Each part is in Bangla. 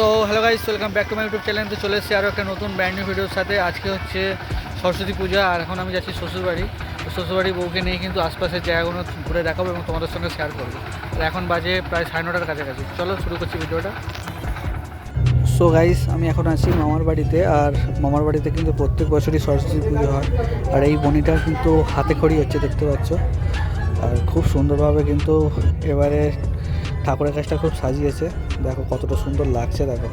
তো hello guys welcome back to my YouTube channel তো চলে এসেছি আরও একটা নতুন ব্র্যান্ড নিউ ভিডিওর সাথে। আজকে হচ্ছে সরস্বতী পূজা, আর এখন আমি যাচ্ছি শ্বশুরবাড়ি। শ্বশুরবাড়ি বউকে নিয়ে কিন্তু আশপাশের জায়গাগুলো ঘুরে দেখাবো এবং তোমাদের সঙ্গে শেয়ার করব। আর এখন বাজে প্রায় সাড়ে নটার কাছাকাছি। চলো শুরু করছি ভিডিওটা। সো গাইস আমি এখন আছি মামার বাড়িতে, আর মামার বাড়িতে কিন্তু প্রত্যেক বছরই সরস্বতী পুজো হয়। আর এই বনিটা কিন্তু হাতে খড়ি হচ্ছে, দেখতে পাচ্ছ। আর খুব সুন্দরভাবে কিন্তু এবারে ঠাকুরের কাজটা খুব সাজিয়েছে। দেখো কতটা সুন্দর লাগছে, দেখো।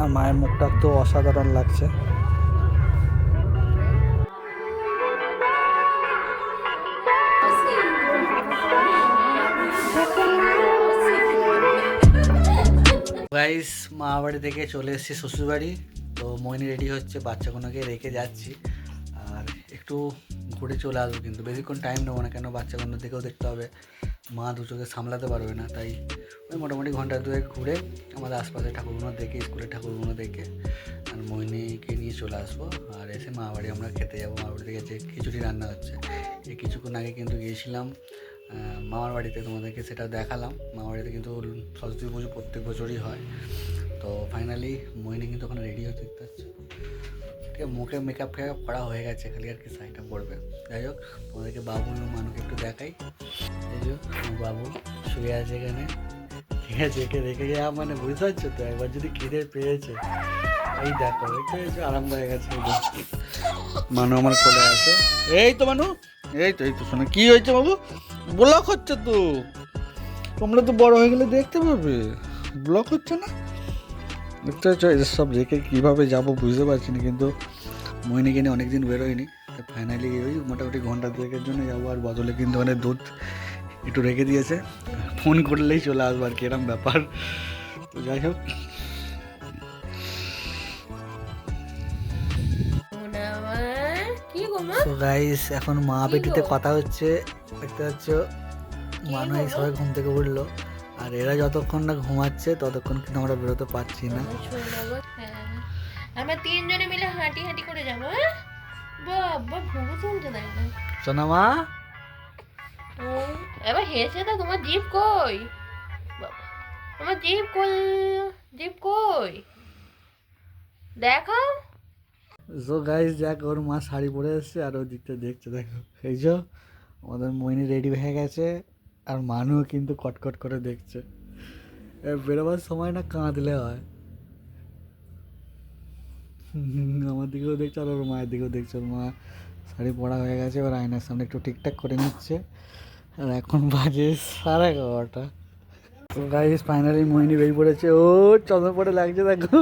আর মায়ের মুখটা তো অসাধারণ লাগছে। গাইস মা বাড়ি থেকে চলে এসেছি শ্বশুরবাড়ি। তো মইনি রেডি হচ্ছে, বাচ্চাগুলোকে রেখে যাচ্ছি। একটু ঘুরে চলে আসব কিন্তু বেশিক্ষণ টাইম নেব না, কেন বাচ্চা বাচ্চাগুলোর দিকেও দেখতে হবে। মা দু চোখে সামলাতে পারবে না, তাই ওই মোটামুটি ঘণ্টা দুয়েক ঘুরে আমাদের আশপাশে ঠাকুরগুলো দেখে, স্কুলের ঠাকুরগুলো দেখে আর মোহিনীকে নিয়ে চলে আসব। আর এসে মা বাড়ি আমরা খেতে যাব। মা বাড়িতে গেছে, খিচুড়ি রান্না হচ্ছে। এই কিছুক্ষণ আগে কিন্তু গিয়েছিলাম মামার বাড়িতে তোমাদেরকে সেটা দেখালাম। মামার বাড়িতে কিন্তু সরস্বতী পুজো প্রত্যেক বছরই হয়। তো ফাইনালি মোহিনী কিন্তু ওখানে রেডি হতে দেখতে ঠিক মুখে মেকআপ ফেকআপ করা হয়ে গেছে, খালি আর কি শাড়িটা পরবে। যাই হোক, তোমাদেরকে বাবু মানুকে একটু দেখাই। এই যে বাবু শুয়ে আছে এখানে। ঠিক আছে, একে রেখে যাওয়া মানে বুঝতে পারছ তো, একবার যদি খিদে পেয়েছে। এই দেখো পেয়েছ আরাম হয়ে গেছে মানু আমার কোলে আছে। এই তো, মানু। এই তো এই তো, শোনো, কি হয়েছে বাবু? ব্লক হচ্ছে তো। তোমরা তো বড় হয়ে গেলে দেখতে পাবে। ব্লক হচ্ছে না? দেখতে পাচ্ছ এদের সব রেখে কীভাবে যাব বুঝতে পারছি না কিন্তু মহিনীকে নিয়ে অনেকদিন বেরোয়নি ফাইনালি ওই মোটামুটি ঘণ্টা দুয়েকের জন্য যাব আর বদলে কিন্তু মানে দুধ একটু রেখে দিয়েছে। ফোন করলেই চলে আসব আর কি এরম ব্যাপার। তো যাই হোক। গাইস এখন মা বেটিতে কথা হচ্ছে দেখতে পাচ্ছ মানুষ সবাই ঘুম থেকে উঠল। এরা যতক্ষণ না ঘুমাচ্ছে ততক্ষণ কিন্তু আমরা বেরোতে পারছি না। হ্যাঁ। আমরা তিনজনে মিলে হাঁটি হাঁটি করে যাব হ্যাঁ? বাবা চলতে দেয় না এবার হেসে তো তোমার জিপ কই? জিপ কই? জিপ কই? সো গাইস দেখ ওর মা শাড়ি পরে এসছে আর ওই দিকটা দেখছে দেখো। এই যে আমাদের মইনি রেডি হয়ে গেছে। আর মানুও কিন্তু কটকট করে দেখছে। বেরোবার সময় না কাঁদলে হয়। আমার দিকেও দেখছে আর ওর মায়ের দিকেও দেখছে। ওর মা শাড়ি পরা হয়ে গেছে এবার আয়নার সামনে একটু ঠিকঠাক করে নিচ্ছে। আর এখন বাজে সাড়ে এগারোটা। তো গাইস ফাইনালি মোহিনী বেরিয়ে পড়েছে। ও চন্দ্র পরে লাগছে দেখো।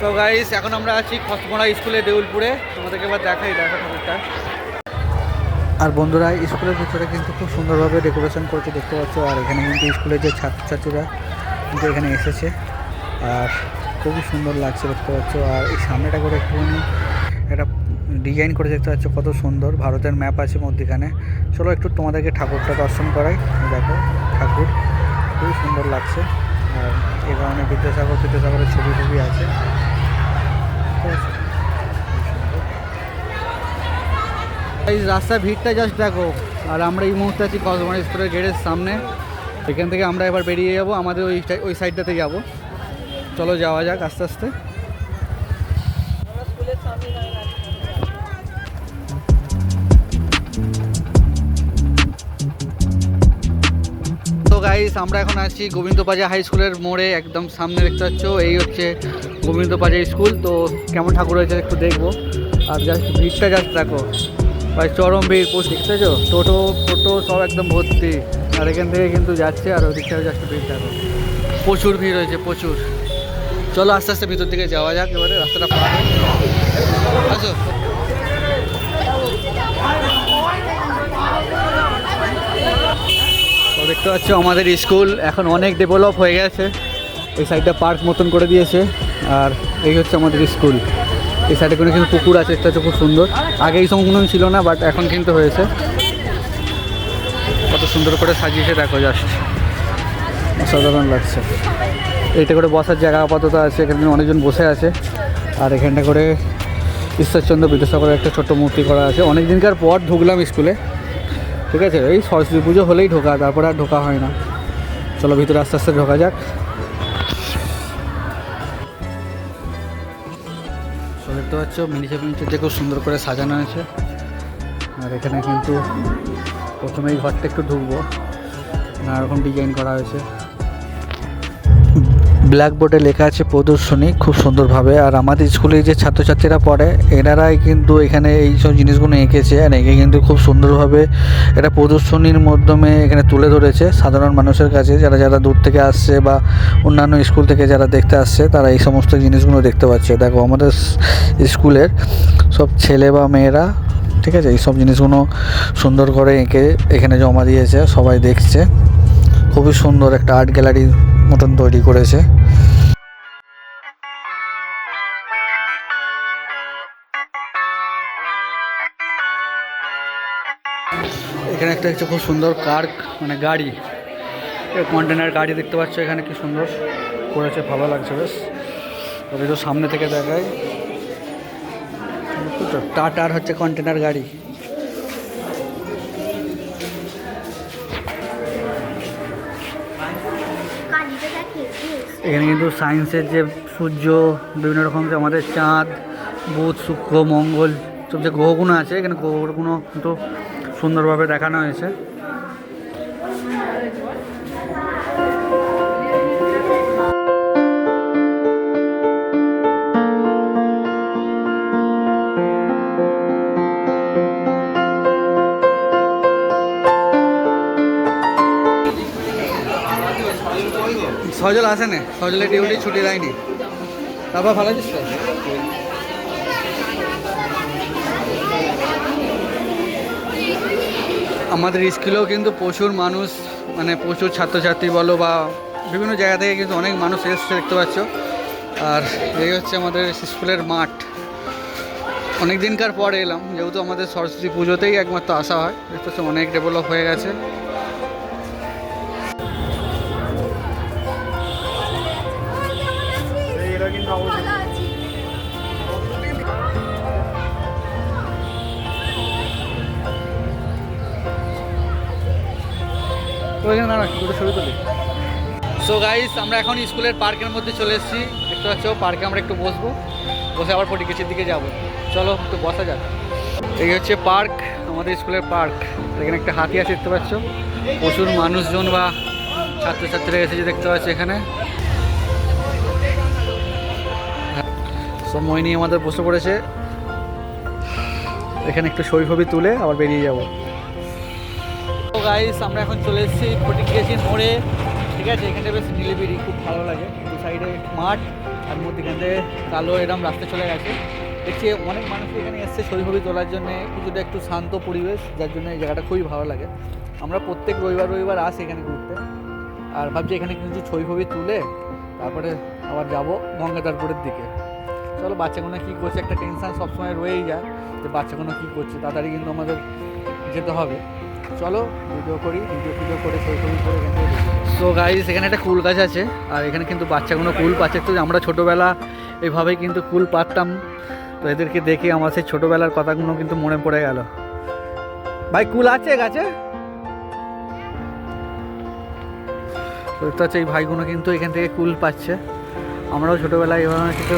তো গাইস এখন আমরা আছি খসমড়া স্কুলে দেউলপুরে। তোমাদেরকে এবার দেখাই, দেখো ঠাকুরটা। আর বন্ধুরা স্কুলের ভিতরে কিন্তু খুব সুন্দরভাবে ডেকোরেশন করেছে, দেখতে পাচ্ছ। আর এখানে কিন্তু স্কুলের যে ছাত্রছাত্রীরা কিন্তু এখানে এসেছে। আর খুবই সুন্দর লাগছে, দেখতে পাচ্ছ। আর এই সামনেটা করে একটুখানি একটা ডিজাইন করে দেখতে পাচ্ছ, কত সুন্দর। ভারতের ম্যাপ আছে মধ্যখানে। চলো একটু তোমাদেরকে ঠাকুরটা দর্শন করাই। দেখো, ঠাকুর, খুবই সুন্দর লাগছে। আর এ কারণে বিদ্যাসাগর, বিদ্যাসাগরের ছবি টবি আছে ঠিক আছে? এই রাস্তার ভিড়টা জাস্ট দেখো। আর আমরা এই মুহূর্তে আছি কসমা স্কুলের গেটের সামনে। এখান থেকে আমরা এবার বেরিয়ে যাব, আমাদের ওই ওই সাইডটাতে যাব। চলো যাওয়া যাক আস্তে আস্তে। তো গাইস আমরা এখন আছি গোবিন্দবাজার হাই স্কুলের মোড়ে, একদম সামনে দেখতে পাচ্ছ, এই হচ্ছে গোবিন্দবাজার স্কুল। তো কেমন ঠাকুর হয়েছে একটু দেখব। আর জাস্ট ভিড়টা জাস্ট দেখো। ভাই, চরম ভিড় পোস্ট দেখতে পাচ্ছ টোটো টোটো সব একদম ভর্তি। আর এখান থেকে কিন্তু যাচ্ছে, আর ওদিক দিকটা জাস্ট ভিড় দেখো প্রচুর ভিড় হয়েছে, প্রচুর। চলো আস্তে আস্তে ভিতর দিকে যাওয়া যাক, এবারে রাস্তাটা পার। আসো। দেখতে পাচ্ছ, আমাদের স্কুল এখন অনেক ডেভেলপ হয়ে গেছে। এই সাইডটা পার্ক মতন করে দিয়েছে, আর এই হচ্ছে আমাদের স্কুল। এই সাইডে কোনো কিন্তু পুকুর আছে এটা হচ্ছে খুব সুন্দর। আগে এই সময় কোনো ছিল না বাট এখন কিন্তু হয়েছে। কত সুন্দর করে সাজিয়েছে, দেখো জাস্ট অসাধারণ লাগছে। এইটা করে বসার জায়গা আপাতত আছে, এখানে অনেকজন বসে আছে। আর এখানটা করে ঈশ্বরচন্দ্র বিদ্যাসাগরের একটা ছোট্ট মূর্তি করা আছে। অনেক দিনকার পর ঢুকলাম স্কুলে ঠিক আছে? এই সরস্বতী পুজো হলেই ঢোকা, তারপরে আর ঢোকা হয় না। চলো ভিতরে আস্তে আস্তে ঢোকা যাক। তো দেখতে পাচ্ছ, মিনি মিনিচে খুব সুন্দর করে সাজানো আছে। আর এখানে কিন্তু প্রথমেই ঘরটা একটু ঢুকবো নানা রকম ডিজাইন করা হয়েছে। ব্ল্যাকবোর্ডে লেখা আছে প্রদর্শনী খুব সুন্দরভাবে। আর আমাদের স্কুলে যে ছাত্রছাত্রীরা পড়ে, এনারাই কিন্তু এখানে এই সব জিনিসগুলো এঁকেছে আর এঁকে কিন্তু খুব সুন্দরভাবে এটা প্রদর্শনীর মাধ্যমে এখানে তুলে ধরেছে। সাধারণ মানুষের কাছে, যারা যারা দূর থেকে আসছে বা অন্যান্য স্কুল থেকে যারা দেখতে আসছে, তারা এই সমস্ত জিনিসগুলো দেখতে পাচ্ছে। দেখো, আমাদের স্কুলের সব ছেলে বা মেয়েরা, ঠিক আছে, এই সব জিনিসগুলো সুন্দর করে এঁকে এখানে জমা দিয়েছে, সবাই দেখছে। খুবই সুন্দর একটা আর্ট গ্যালারির মতন তৈরি করেছে। একটা হচ্ছে খুব সুন্দর কার মানে গাড়ি। কন্টেনার গাড়ি দেখতে পাচ্ছ এখানে, কি সুন্দর। করেছে ভালো লাগছে বেশ। তবে তো সামনে থেকে দেখায় টাটার হচ্ছে কন্টেনার গাড়ি। এখানে কিন্তু সায়েন্সের যে সূর্য, বিভিন্ন রকম যে আমাদের চাঁদ, বুধ, শুক্র, মঙ্গল, সব যে গ্রহগুলো আছে, এখানে গ্রহগুলো কিন্তু সুন্দরভাবে দেখানো হয়েছে। সজল আসে না সজলের ডিউটি ছুটি দেয়নি। তারপর ভালো আছিস আমাদের স্কুলেও কিন্তু প্রচুর মানুষ মানে প্রচুর ছাত্রছাত্রী বলো বা বিভিন্ন জায়গা থেকে কিন্তু অনেক মানুষ এসছে, দেখতে পাচ্ছ। আর এই হচ্ছে আমাদের স্কুলের মাঠ। অনেক দিনকার পরে এলাম, যেহেতু আমাদের সরস্বতী পুজোতেই একমাত্র আসা হয় দেখতে পাচ্ছ অনেক ডেভেলপ হয়ে গেছে। তো ছবি তুলি। সো গাইস আমরা এখন স্কুলের পার্কের মধ্যে চলে এসেছি। দেখতে পাচ্ছ, পার্কে আমরা একটু বসবো। বসে আবার ফটিকেছির দিকে যাব। চলো, একটু বসা যাক। এই হচ্ছে পার্ক, আমাদের স্কুলের পার্ক। এখানে একটা হাতি আছে, দেখতে পাচ্ছ। প্রচুর মানুষজন বা ছাত্রছাত্রীরা এসেছে, দেখতে পাচ্ছ এখানে। সব মইনি আমাদের বসে পড়েছে। এখানে একটু ছবি তুলে আবার বেরিয়ে যাব। গাইস আমরা এখন চলে এসেছি ফটিকেশির মোড়ে। ঠিক আছে এখানে বেশ নিলিবিরি খুব ভালো লাগে। দু সাইডে মাঠ আর মধ্যেখান থেকে কালো এরম রাস্তা চলে গেছে। দেখছি অনেক মানুষ এখানে এসছে ছবি তোলার জন্য। কিছুটা একটু শান্ত পরিবেশ, যার জন্য এই জায়গাটা খুবই ভালো লাগে। আমরা প্রত্যেক রবিবার রবিবার আসি এখানে ঘুরতে। আর ভাবছি এখানে কিছু ছবি ফবি তুলে তারপরে আবার যাব গঙ্গাধারপুরের দিকে। চলো, বাচ্চাগুলো কী করছে? একটা টেনশন সবসময় রয়েই যায় যে বাচ্চাগুলো কী করছে? তাড়াতাড়ি কিন্তু আমাদের যেতে হবে। চলো ভিডিও করি ভিডিও ভিডিও করে সো গাইস এখানে একটা কুল গাছ আছে, আর এখানে কিন্তু বাচ্চাগুলো কুল পাচ্ছে। তো আমরা ছোটোবেলা এইভাবেই কিন্তু কুল পাততাম তো এদেরকে দেখে আমার সেই ছোটোবেলার কথাগুলো কিন্তু মনে পড়ে গেল। ভাই, কুল আছে গাছে? তো হচ্ছে এই ভাইগুলো কিন্তু এখান থেকে কুল পাচ্ছে। আমরাও ছোটোবেলায় এভাবে কিন্তু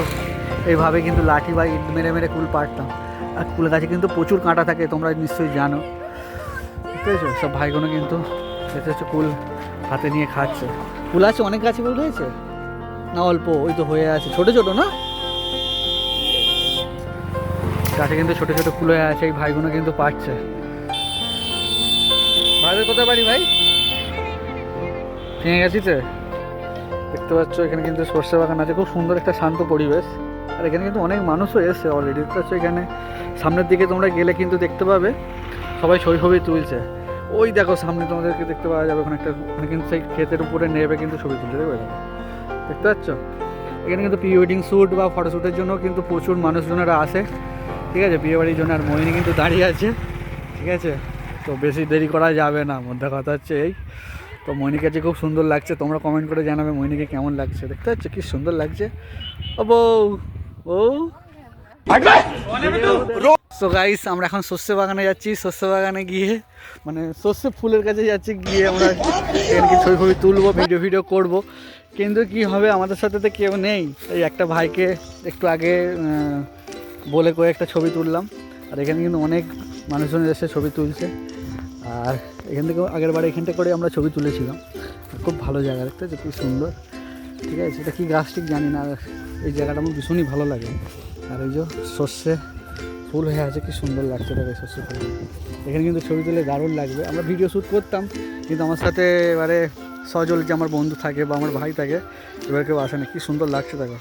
এইভাবে কিন্তু লাঠি বা ইট মেরে মেরে কুল পাড়তাম। আর কুল গাছে কিন্তু প্রচুর কাঁটা থাকে, তোমরা নিশ্চয়ই জানো। আছে সব ভাইগুলো কিন্তু এটা হচ্ছে কুল হাতে নিয়ে খাচ্ছে। কুল আছে অনেক গাছে কুল হয়েছে? না অল্প ওই তো হয়ে আছে। ছোট ছোট না? গাছে কিন্তু ছোট ছোট কুল হয়ে আছে এই ভাইগুলো কিন্তু পাচ্ছে। ভাইদের কোথায় বাড়ি ভাই? ভেঙে গেছিতে দেখতে পাচ্ছ এখানে কিন্তু সর্ষে বাগান আছে। খুব সুন্দর একটা শান্ত পরিবেশ। আর এখানে কিন্তু অনেক মানুষও এসছে অলরেডি দেখতে পাচ্ছ এখানে সামনের দিকে তোমরা গেলে কিন্তু দেখতে পাবে। সবাই ছবি ছবি তুলছে। ওই দেখো সামনে তোমাদেরকে দেখতে পাওয়া যাবে ওখানে একটা ওখানে কিন্তু সেই ক্ষেতের উপরে নেবে কিন্তু ছবি তুলতে দেখবে দেখতে পাচ্ছ? এখানে কিন্তু প্রি ওয়েডিং শ্যুট বা ফটোশ্যুটের জন্য কিন্তু প্রচুর মানুষজনেরা আসে। ঠিক আছে? বিয়ে বাড়ির জন্য আর মোহিনী কিন্তু দাঁড়িয়ে আছে। ঠিক আছে? তো বেশি দেরি করা যাবে না মধ্যে কথা হচ্ছে এই। তো মনিকে যে খুব সুন্দর লাগছে তোমরা কমেন্ট করে জানাবে মনিকে কেমন লাগছে। দেখতে পাচ্ছ? কি সুন্দর লাগছে। ও বউ বউ। তো গাইস আমরা এখন শস্য বাগানে যাচ্ছি। শস্য বাগানে গিয়ে মানে শস্য ফুলের কাছে যাচ্ছি, গিয়ে আমরা এখানে ছবি ফবি তুলবো ভিডিও ভিডিও করব। কিন্তু কি হবে, আমাদের সাথে তো কেউ নেই। এই একটা ভাইকে একটু আগে বলে করে একটা ছবি তুললাম। আর এখানে কিন্তু অনেক মানুষজন এসে ছবি তুলছে। আর এখান থেকে আগের বারে এখানটা করে আমরা ছবি তুলেছিলাম। খুব ভালো জায়গা দেখতে, যে খুব সুন্দর। ঠিক আছে, এটা কি গাছ ঠিক জানি না। এই জায়গাটা আমার ভীষণই ভালো লাগে। আর ওই যে সর্ষে ফুল হয়ে আছে, কি সুন্দর লাগছে দেখে সর্ষে ফুল এখানে কিন্তু ছবি তুলে দারুণ লাগবে। আমরা ভিডিও শ্যুট করতাম, কিন্তু আমার সাথে এবারে সজল যে আমার বন্ধু থাকে বা আমার ভাই থাকে, এবার কেউ আসে না কি সুন্দর লাগছে দেখো।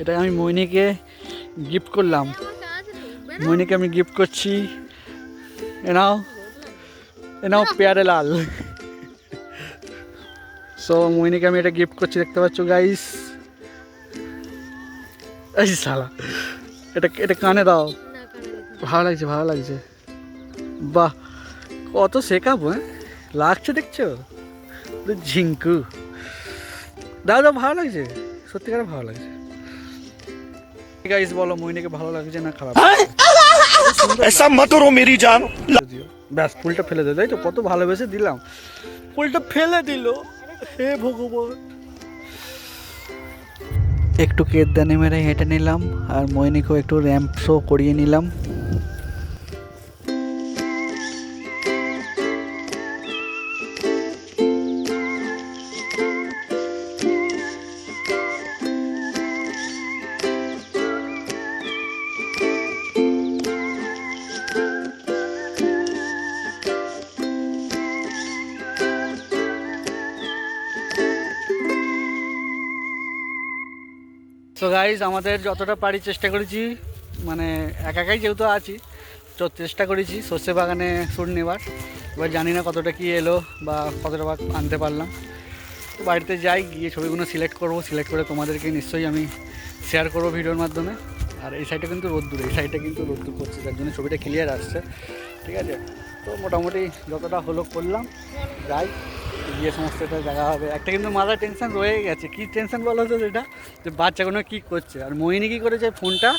এটা আমি মইনিকে গিফট করলাম। মইনিকে আমি গিফট করছি। এ নাও এ নাও পেয়ারে লাল। সো মইনিকে আমি এটা গিফট করছি দেখতে পাচ্ছ গাইস এই শালা এটা এটা কানে দাও। ভালো লাগছে ভালো লাগছে। বাহ কত শেখাবো হ্যাঁ? লাগছে দেখছ? ঝিঙ্কু। দাও দাও ভালো লাগছে? সত্যিকারে ভালো লাগছে। গাইস বলো মইনিকে ভালো লাগছে না খারাপ ऐसा मत करो मेरी जान দিও ব্যাস ফুলটা ফেলে দে তাই তো কত ভালোবেসে দিলাম ফুলটা ফেলে দিল হে ভগবান একটু কেদানে মেরে হেঁটে নিলাম আর মইনিকেও একটু র্যাম্প শো করিয়ে নিলাম গাইজ আমাদের যতটা পারি চেষ্টা করেছি মানে একা একাই যেহেতু আছি, তো চেষ্টা করেছি সর্ষে বাগানে সুর নেবার। এবার জানি না কতটা কি এলো বা কতটা বা আনতে পারলাম। তো বাড়িতে যাই, গিয়ে ছবিগুলো সিলেক্ট করব সিলেক্ট করে তোমাদেরকে নিশ্চয়ই আমি শেয়ার করব ভিডিওর মাধ্যমে। আর এই সাইডে কিন্তু রোদ্দুর, এই সাইডে কিন্তু রোদ্দুর করছে তার জন্য ছবিটা ক্লিয়ার আসছে। ঠিক আছে? তো মোটামুটি যতটা হলো করলাম, যাই। গিয়ে সমস্ত এটা দেখা হবে। একটা কিন্তু মাথায় টেনশন রয়ে গেছে। কী টেনশন বলো তো সেটা? যে বাচ্চাগুলো কী করছে? আর মোহিনী কী করেছে ফোনটা?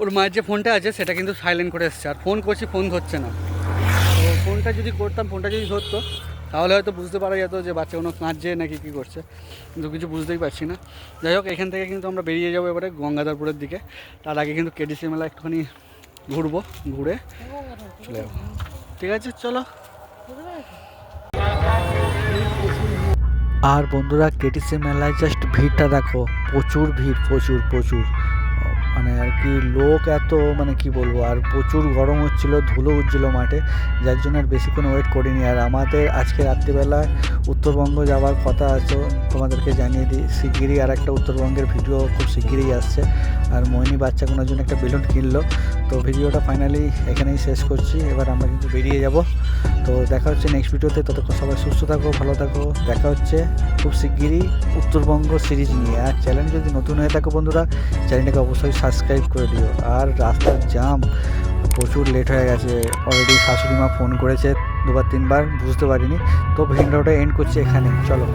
ওর মায়ের যে ফোনটা আছে সেটা কিন্তু সাইলেন্ট করে এসছে। আর ফোন করছি ফোন ধরছে না। তো ফোনটা যদি করতাম ফোনটা যদি ধরতো তাহলে হয়তো বুঝতে পারা যেত যে বাচ্চাগুলো কাঁদছে নাকি কী করছে। কিন্তু কিছু বুঝতেই পারছি না। যাই হোক এখান থেকে কিন্তু আমরা বেরিয়ে যাব এবারে গঙ্গাধরপুরের দিকে। তার আগে কিন্তু কেডিসি মেলা একটুখানি ঘুরবো ঘুরে। চলে যাব ঠিক আছে চলো। আর বন্ধুরা কেটিসি মেলায় জাস্ট ভিড়টা দেখো প্রচুর ভিড় প্রচুর প্রচুর। মানে আর কি লোক এত মানে কি বলব, আর প্রচুর গরম হচ্ছিল, ধুলো উঠছিল মাঠে, যার জন্য আর বেশিক্ষণ ওয়েট করিনি। আর আমাদের আজকে রাত্রিবেলায় উত্তরবঙ্গ যাওয়ার কথা আছে, তোমাদেরকে জানিয়ে দিই, শিগগিরই আর একটা উত্তরবঙ্গের ভিডিও খুব শিগগিরই আসছে। আর মোহিনী বাচ্চাগুলোর জন্য একটা বেলুন কিনলো। তো ভিডিওটা ফাইনালি এখানেই শেষ করছি, এবার আমরা কিন্তু বেরিয়ে যাব। তো দেখা হচ্ছে নেক্সট ভিডিওতে ততক্ষণ সবাই সুস্থ থাকো, ভালো থাকো। দেখা হচ্ছে খুব শিগগিরই উত্তরবঙ্গ সিরিজ নিয়ে। আর চ্যানেল যদি নতুন হয়ে থাকো বন্ধুরা চ্যানেলটাকে অবশ্যই সাবস্ক্রাইব করে দিও। আর রাস্তার জাম প্রচুর লেট হয়ে গেছে। অলরেডি শাশুড়ি মা ফোন করেছে দুবার তিনবার, বুঝতে পারিনি। তো ভিডিওটা এন্ড করছি এখানে চলো।